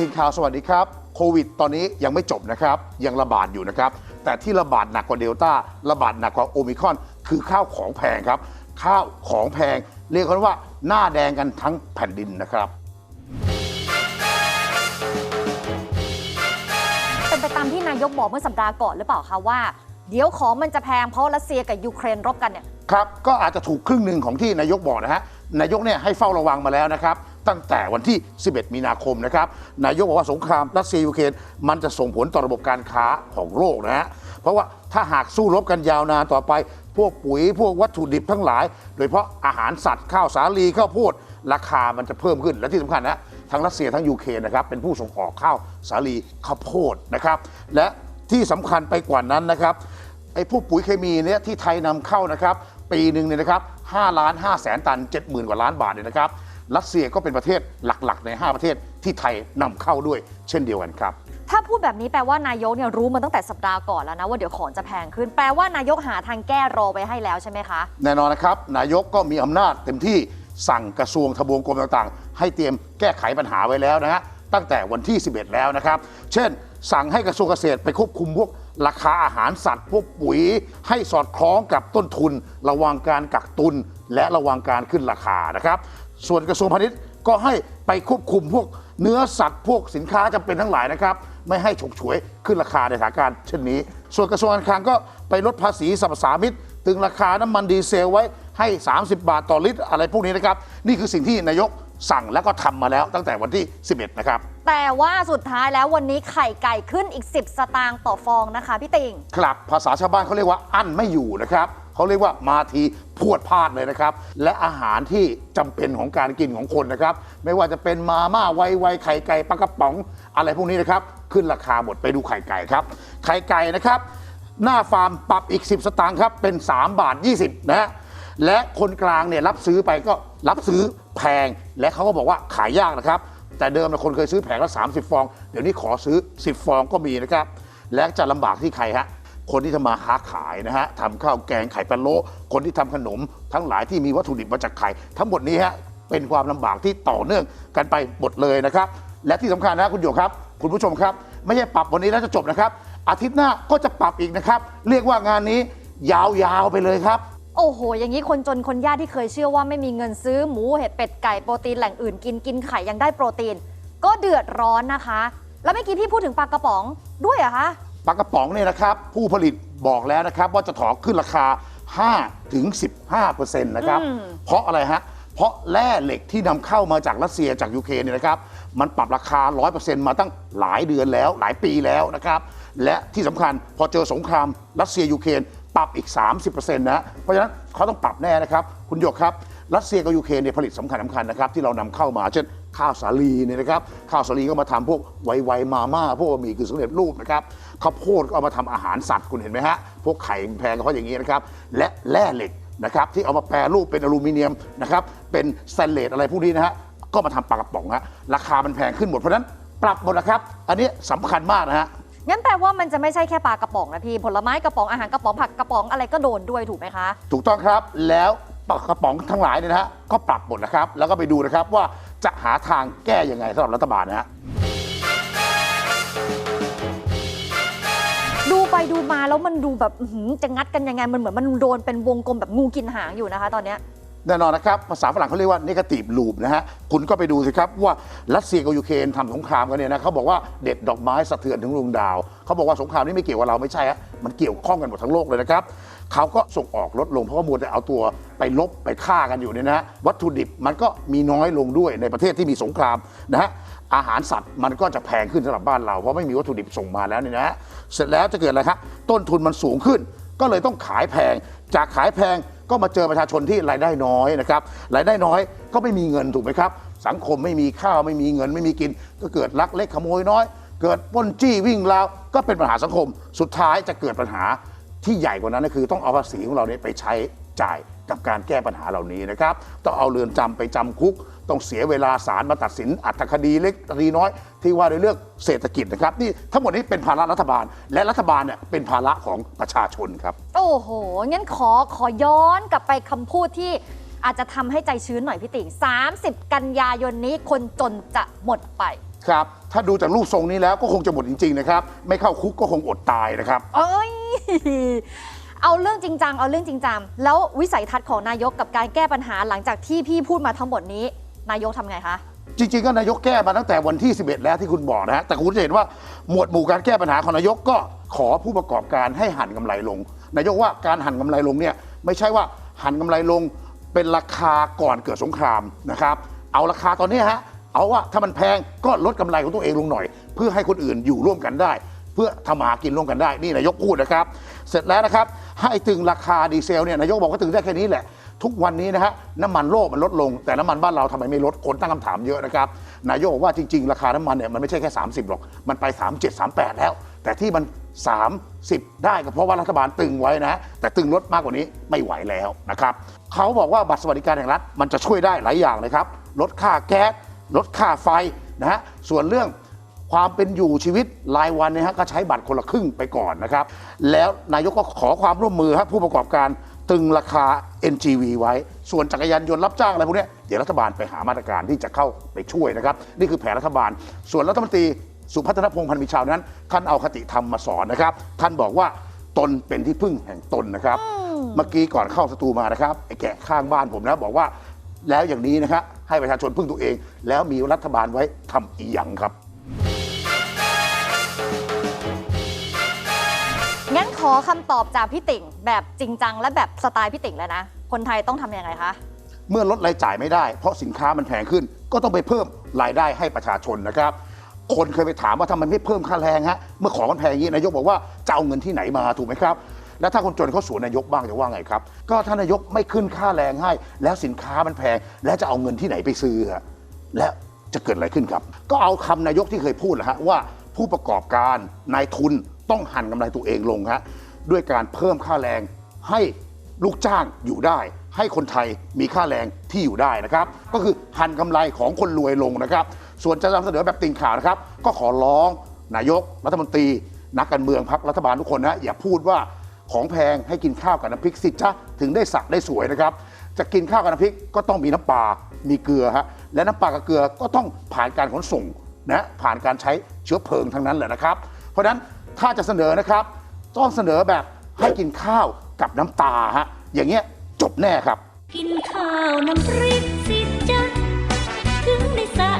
ทีมข่าวสวัสดีครับ โควิดตอนนี้ยังไม่จบนะครับ ยังระบาดอยู่นะครับ แต่ที่ระบาดหนักกว่าเดลต้าระบาดหนักกว่าโอมิครอน คือข้าวของแพงครับ ข้าวของแพง เรียกกันว่าหน้าแดงกันทั้งแผ่นดินนะครับเป็นไปตามที่นายกบอกเมื่อสัปดาห์ก่อนหรือเปล่าคะว่า เดี๋ยวของมันจะแพงเพราะรัสเซียกับยูเครนรบกันเนี่ยครับก็อาจจะถูกครึ่งหนึ่งของที่นายกบอกนะฮะนายกเนี่ยให้เฝ้าระวังมาแล้วนะครับ ตั้งแต่วันที่ 11 มีนาคมนะครับ นายกบอกว่าสงครามรัสเซียยูเครนมันจะส่งผลต่อระบบการค้าของโลกนะฮะ เพราะว่าถ้าหากสู้รบกันยาวนานต่อไป พวกปุ๋ยพวกวัตถุดิบทั้งหลาย โดยเฉพาะอาหารสัตว์ข้าวสาลีข้าวโพดราคามันจะเพิ่มขึ้นและที่สำคัญนะทั้งรัสเซียทั้งยูเครนนะครับเป็นผู้ส่งออกข้าวสาลีข้าวโพดนะครับ และที่สำคัญไปกว่านั้นนะครับไอ้พวกปุ๋ยเคมีเนี่ยที่ไทยนำเข้านะครับ ปีหนึ่งเนี่ยนะครับ5ล้าน5แสนตัน70,000กว่าล้านบาทเนี่ยนะครับ รัสเซียก็เป็นประเทศหลักๆ ใน 5 ประเทศที่ไทยนำเข้าด้วยเช่นเดียวกันครับ ถ้าพูดแบบนี้แปลว่านายกเนี่ยรู้มาตั้งแต่สัปดาห์ก่อนแล้วนะว่าเดี๋ยวของจะแพงขึ้น แปลว่านายกหาทางแก้รอไว้ให้แล้วใช่ไหมคะ แน่นอนนะครับ นายกก็มีอำนาจเต็มที่สั่งกระทรวงทบวงกรมต่างๆ ให้เตรียมแก้ไขปัญหาไว้แล้วนะฮะตั้งแต่วันที่ 11 แล้วนะครับ เช่น สั่งให้กระทรวงเกษตรไปควบคุมพวกราคาอาหารสัตว์ พวกปุ๋ย ให้สอดคล้องกับต้นทุน ระวังการกักตุนและระวังการขึ้นราคานะครับ ส่วนกระทรวงพาณิชย์ก็ให้ไปควบคุมพวกเนื้อสัตว์พวกสินค้าจำเป็นทั้งหลายนะครับ ไม่ให้ฉกฉวยขึ้นราคาในสถานการณ์เช่นนี้ ส่วนกระทรวงการคลังก็ไปลดภาษีสรรพสามิตตึงราคาน้ำมันดีเซลไว้ให้ 30 บาทต่อลิตร อะไรพวกนี้นะครับ นี่คือสิ่งที่นายกสั่งแล้วก็ทำมาแล้วตั้งแต่วันที่ 11 นะครับ แต่ว่าสุดท้ายแล้ววันนี้ไข่ไก่ขึ้นอีก 10 สตางค์ต่อฟองนะคะพี่ติง ครับ ภาษาชาวบ้านเขาเรียกว่าอั้นไม่อยู่นะครับ เขาเรียกว่ามาทีพวดพลาดเลยนะครับ และอาหารที่จำเป็นของการกินของคนนะครับ ไม่ว่าจะเป็นมาม่าไวไวไข่ไก่ปลากระป๋อง อะไรพวกนี้นะครับ ขึ้นราคาหมดไปดูไข่ไก่ครับ ไข่ไก่นะครับ หน้าฟาร์มปรับอีก 10 สตางค์ครับเป็น 3 บาท 20 นะฮะและคนกลางเนี่ยรับซื้อไปก็รับซื้อแพง และเขาก็บอกว่าขายยากนะครับ แต่เดิมนะคนเคยซื้อแผงละ30 ฟอง เดี๋ยวนี้ขอซื้อ 10 ฟองก็มีนะครับ และจะลำบากที่ใครฮะ คนที่ทำมาค้าขายนะฮะทำข้าวแกงไข่ปลาโลคนที่ทำขนม ทั้งหลายที่มีวัตถุดิบมาจากไข่ทั้งหมดนี้ฮะเป็นความลำบากที่ต่อเนื่องกันไปหมดเลยนะครับ และที่สำคัญนะคุณโยครับ คุณผู้ชมครับ ไม่ใช่ปรับวันนี้แล้วจะจบนะครับ อาทิตย์หน้าก็จะปรับอีกนะครับ เรียกว่างานนี้ยาวๆไปเลยครับ โอ้โห อย่างนี้คนจนคนยากที่เคยเชื่อว่าไม่มีเงินซื้อหมูเห็ดเป็ดไก่โปรตีนแหล่งอื่นกินกินไข่ยังได้โปรตีน ก็เดือดร้อนนะคะ แล้วเมื่อกี้พี่พูดถึงปลากระป๋องด้วยเหรอะคะ ปลากระป๋องเนี่ยนะครับ ผู้ผลิตบอกแล้วนะครับ ว่าจะถอขึ้นราคา 5 ถึง 15%นะครับอืมเพราะอะไรฮะ เพราะแร่เหล็กที่นำเข้ามาจากรัสเซียจากยูเครนเนี่ยนะครับ มันปรับราคา 100%มาตั้งหลายเดือนแล้วหลายปีแล้วนะครับ และที่สำคัญพอเจอสงครามรัสเซียยูเครนปรับอีก 30%นะฮะเพราะฉะนั้นเขาต้องปรับแน่นะครับ คุณหยกครับ รัสเซียกับยูเครนเนี่ยผลิตสำคัญสำคัญนะครับที่เรานำเข้ามาเช่นข้าวสาลีเนี่ยนะครับข้าวสาลีก็มาทำพวกไวไวมาม่าพวกบะหมี่กึ่งสำเร็จรูปนะครับข้าวโพดก็เอามาทำอาหารสัตว์คุณเห็นไหมฮะพวกไข่แพงก็เพราะอย่างนี้นะครับและแร่เหล็กนะครับที่เอามาแปรรูปเป็นอลูมิเนียมนะครับเป็นสแตนเลสอะไรพวกนี้นะฮะก็มาทำปลากระป๋องฮะราคามันแพงขึ้นหมดเพราะฉะนั้นปรับหมดนะครับอันนี้สำคัญมากนะฮะ งั้นแปลว่ามันจะไม่ใช่แค่ปลากระป๋องนะพี่ ผลไม้กระป๋องอาหารกระป๋องผักกระป๋องอะไรก็โดนด้วยถูกไหมคะ ถูกต้องครับแล้วปลา กระป๋องทั้งหลายเนี่ยนะฮะก็ปรับหมดนะครับ แล้วก็ไปดูนะครับว่าจะหาทางแก้ยังไงสำหรับรัฐบาลนะฮะดูไปดูมาแล้วมันดูแบบอื้อหือจะงัดกันยังไงมันเหมือนมันโดนเป็นวงกลมแบบงูกินหางอยู่นะคะ ตอนเนี้ย แน่นอนนะครับ ภาษาฝรั่งเขาเรียกว่า negative loop นะฮะ คุณก็ไปดูสิครับว่ารัสเซียกับยูเครนทำสงครามกันเนี่ยนะเขาบอกว่าเด็ดดอกไม้สะเทือนถึงดวงดาว เขาบอกว่าสงครามนี้ไม่เกี่ยวกับเราไม่ใช่ฮะมันเกี่ยวข้องกันหมดทั้งโลกเลยนะครับเขาก็ส่งออกลดลงเพราะว่ามัวแต่เอาตัวไปลบไปฆ่ากันอยู่เนี่ยนะฮะวัตถุดิบมันก็มีน้อยลงด้วยในประเทศที่มีสงครามนะฮะอาหารสัตว์มันก็จะแพงขึ้นสำหรับบ้านเราเพราะไม่มีวัตถุดิบส่งมาแล้วเนี่ยนะฮะเสร็จแล้วจะเกิดอะไรครับต้นทุนมันสูงขึ้น ก็เลยต้องขายแพงจากขายแพง ก็มาเจอประชาชนที่รายได้น้อยนะครับรายได้น้อยก็ไม่มีเงินถูกไหมครับ สังคมไม่มีข้าวไม่มีเงินไม่มีกิน ก็เกิดลักเล็กขโมยน้อย เกิดป้นจี้วิ่งราวก็เป็นปัญหาสังคม สุดท้ายจะเกิดปัญหาที่ใหญ่กว่านั้นก็คือต้องเอาภาษีของเราเนี่ยไปใช้จ่ายกับการแก้ปัญหาเหล่านี้นะครับ ต้องเอาเรือนจำไปจำคุก ต้องเสียเวลาศาลมาตัดสินอัตคดีเล็กคดีน้อย ที่ว่าในเรื่องเศรษฐกิจนะครับนี่ทั้งหมดนี้เป็นภาระรัฐบาล และรัฐบาลเนี่ยเป็นภาระของประชาชนครับ โอ้โห งั้นขอขอย้อนกลับไปคำพูดที่อาจจะทำให้ใจชื้นหน่อยพี่ติ่ง30 กันยายนนี้คนจนจะหมดไป ครับ ถ้าดูจากรูปทรงนี้แล้วก็คงจะหมดจริง ๆ นะครับ ไม่เข้าคุกก็คงอดตายนะครับ เอ้ย เอาเรื่องจริงจัง เอาเรื่องจริงจัง แล้ววิสัยทัศน์ของนายกกับการแก้ปัญหาหลังจากที่พี่พูดมาทั้งหมดนี้ นายกทำไงคะ จริงๆ ก็นายกแก้มาตั้งแต่วันที่ 11 แล้วที่คุณบอกนะฮะแต่คุณจะเห็นว่าหมวดหมู่การแก้ปัญหาของนายกก็ขอผู้ประกอบการให้หันกำไรลง นายกว่าการหันกำไรลงเนี่ยไม่ใช่ว่าหันกำไรลงเป็นราคาก่อนเกิดสงครามนะครับ เอาราคาตอนนี้ฮะเอาว่าถ้ามันแพงก็ลดกำไรของตัวเองลงหน่อย เพื่อให้คนอื่นอยู่ร่วมกันได้ เพื่อทำมาหากินร่วมกันได้นี่นายกพูดนะครับ เสร็จแล้วนะครับให้ตึงราคาดีเซลเนี่ยนายกบอกว่าตึงได้แค่นี้แหละ ทุกวันนี้นะฮะน้ำมันโลกมันลดลง แต่น้ำมันบ้านเราทำไมไม่ลดคนตั้งคำถามเยอะนะครับนายกบอกว่าจริง ๆ ราคาน้ำมันเนี่ยมันไม่ใช่แค่ 30หรอกมันไป 37 38 แล้ว แต่ที่มัน 30 ได้ก็เพราะว่ารัฐบาลตึงไว้นะแต่ตึงลดมากกว่านี้ไม่ไหวแล้วนะครับเขาบอกว่าบัตรสวัสดิการแห่งรัฐมันจะช่วยได้หลายอย่างเลยครับลดค่าแก๊สลดค่าไฟนะฮะส่วนเรื่องความเป็นอยู่ชีวิตรายวันเนี่ยฮะก็ใช้บัตรคนละครึ่งไปก่อนนะครับ แล้วนายกก็ขอความร่วมมือฮะผู้ประกอบการ ตึงราคา NGV ไว้ ส่วนจักรยานยนต์รับจ้างอะไรพวกเนี้ยเดี๋ยวรัฐบาลไปหามาตรการที่จะเข้าไปช่วยนะครับ นี่คือแผนรัฐบาล ส่วนรัฐมนตรีสุพัฒนพงษ์พันธ์มีชาวนั้น ท่านเอาคติธรรมมาสอนนะครับ ท่านบอกว่าตนเป็นที่พึ่งแห่งตนนะครับ เมื่อกี้ก่อนเข้าสตูมานะครับไอ้แกะข้างบ้านผมนะบอกว่าแล้วอย่างนี้นะครับให้ประชาชนพึ่งตัวเอง แล้วมีรัฐบาลไว้ทำอีหยังครับ อคำตอบจากพี่ติ่งแบบจริงจังและแบบสไตล์พี่ติ่งเลยนะ คนไทยต้องทำยังไงคะ เมื่อลดรายจ่ายไม่ได้ เพราะสินค้ามันแพงขึ้น ก็ต้องไปเพิ่มรายได้ให้ประชาชนนะครับ คนเคยไปถามว่าทำไมไม่เพิ่มค่าแรงฮะเมื่อของมันแพงอย่างนี้นายกบอกว่าจะเอาเงินที่ไหนมาถูกไหมครับ แล้วถ้าคนจนเขาสวนนายกบ้างจะว่าไงครับ ก็ถ้านายกไม่ขึ้นค่าแรงให้ แล้วสินค้ามันแพงแล้วจะเอาเงินที่ไหนไปซื้อฮะและจะเกิดอะไรขึ้นครับ ก็เอาคำนายกที่เคยพูดแหละฮะว่าผู้ประกอบการนายทุน ต้องหันกำไรตัวเองลงฮะด้วยการเพิ่มค่าแรงให้ลูกจ้างอยู่ได้ ให้คนไทยมีค่าแรงที่อยู่ได้นะครับ ก็คือหันกำไรของคนรวยลงนะครับ ส่วนจะนำเสนอแบบติ่งข่าวนะครับ ก็ขอร้องนายกรัฐมนตรี นักการเมืองพักรัฐบาลทุกคนนะอย่าพูดว่าของแพงให้กินข้าวกับน้ำพริกสิจ้ะถึงได้สักได้สวยนะครับ จะกินข้าวกับน้ำพริกก็ต้องมีน้ำปลา มีเกลือฮะและน้ำปลากับเกลือก็ต้องผ่านการขนส่งนะผ่านการใช้เชื้อเพลิงทั้งนั้นแหละนะครับ เพราะฉะนั้น ถ้าจะเสนอนะครับ ต้องเสนอแบบให้กินข้าวกับน้ำตาฮะอย่างเงี้ยจบแน่ครับ กินข้าวน้ำพริกสิจ๊ะถึงได้สะ